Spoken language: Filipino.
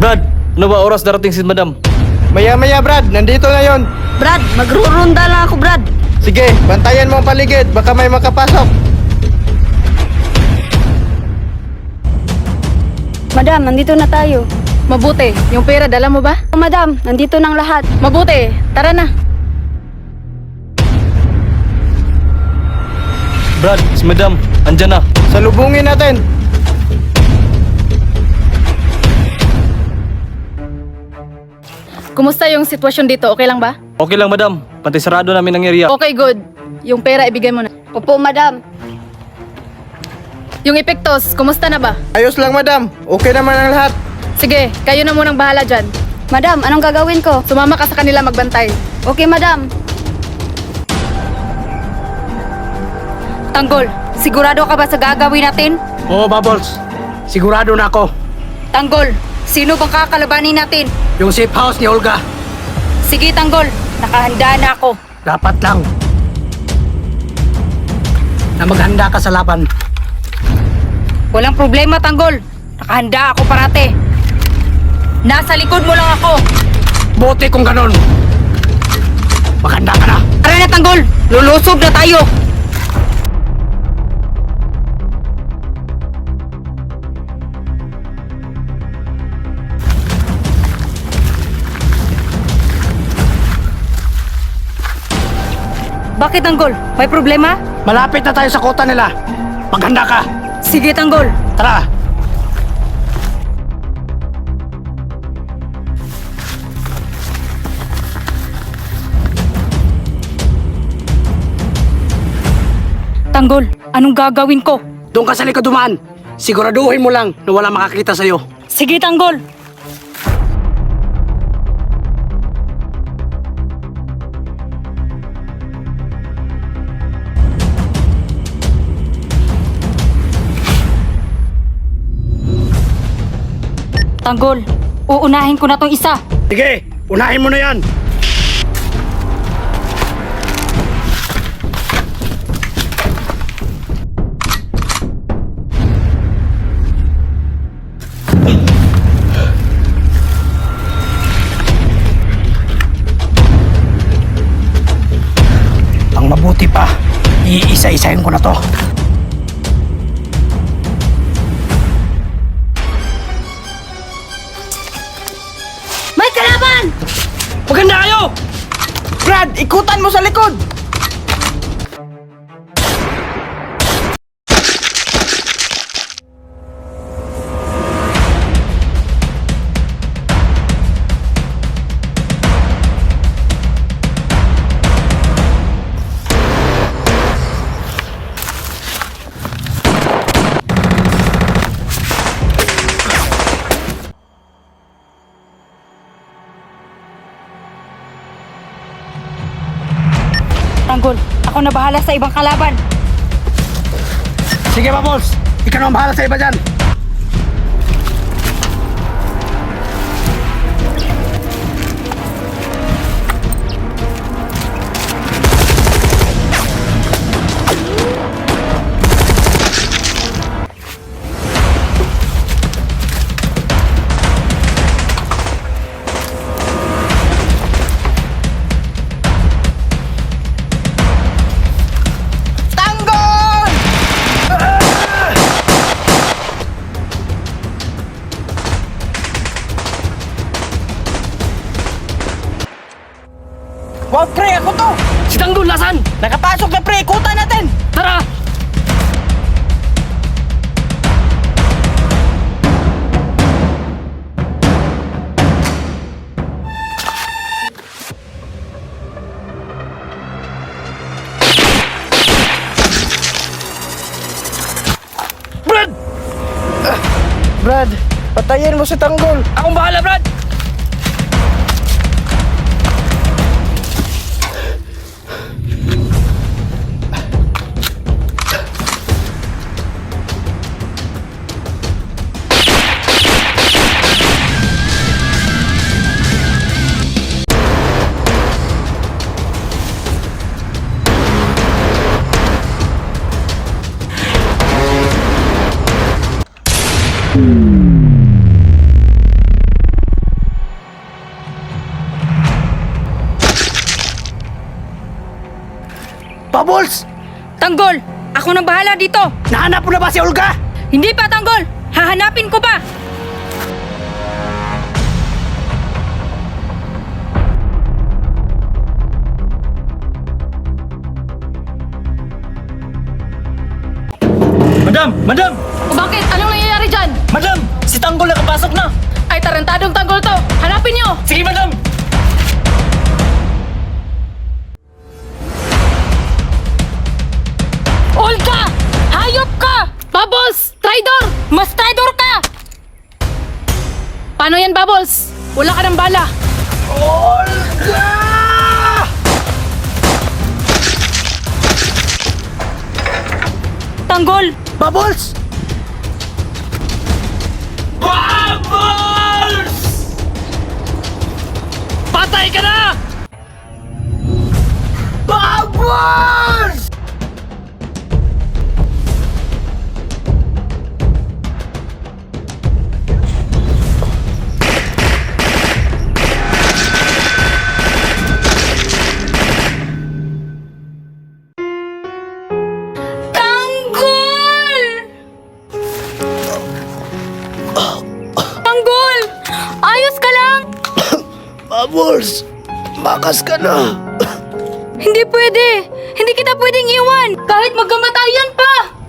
Brad, ano ba oras darating si madam? Maya-maya Brad, nandito na yon. Brad, magrurunda lang ako, Brad. Sige, bantayan mo ang paligid, baka may makapasok. Madam, nandito na tayo. Mabuti. Yung pera, dala mo ba? Oh, madam, nandito ng lahat. Mabuti. Tara na. Brad, si madam, andyan na. Salubungin natin. Kumusta yung sitwasyon dito? Okay lang ba? Okay lang madam, pantay sarado namin ang area. Okay, good. Yung pera, ibigay mo na. Opo, madam. Yung epektos, kumusta na ba? Ayos lang madam, okay naman ang lahat. Sige, kayo na munang bahala dyan. Madam, anong gagawin ko? Sumama ka sa kanila magbantay. Okay, madam. Tanggol, sigurado ka ba sa gagawin natin? Oo, Bubbles. Sigurado na ako. Tanggol, sino bang kakalabanin natin? Yung safe house ni Olga, Sige, Tanggol, nakahanda na ako. dapat lang na maghanda ka sa laban. Walang problema, Tanggol. Nakahanda ako parate. Nasa likod mo lang ako. Bote kung ganon. Maghanda ka na. Tara na, Tanggol. Lulusob na tayo. Bakit, Tanggol? May problema? Malapit na tayo sa kota nila. Maghanda ka. Sige, Tanggol. Tara. Tanggol, anong gagawin ko? Doon ka sa likod dumaan. Siguraduhin mo lang na wala makakita sa'yo. Sige, Tanggol. Tanggol, uunahin ko na tong isa. Sige, unahin mo na yan. Ang mabuti pa, iisa-isahin ko na to. Ikutan mo sa likod. Tanggol, ako na bahala sa ibang kalaban. Sige, Bubbles. Ikaw na bahala sa iba dyan. Ako to. Si Tanggol, nasan? Nakapasok na pre, ikutan natin. Tara! Brad, patayin mo si Tanggol. Akong bahala, Brad! Tanggol, ako nang bahala dito. Nahanap mo na ba si Olga? Hindi pa, Tanggol. Hahanapin ko pa. Madam! Madam! Mas traitor ka! Paano yan, Bubbles? Wala ka ng bala. Tanggol! Bubbles! Patay ka na! Bubbles! Bubbles! Makas ka na! Hindi pwede! Hindi kita pwedeng iwan! Kahit magkamatayan pa!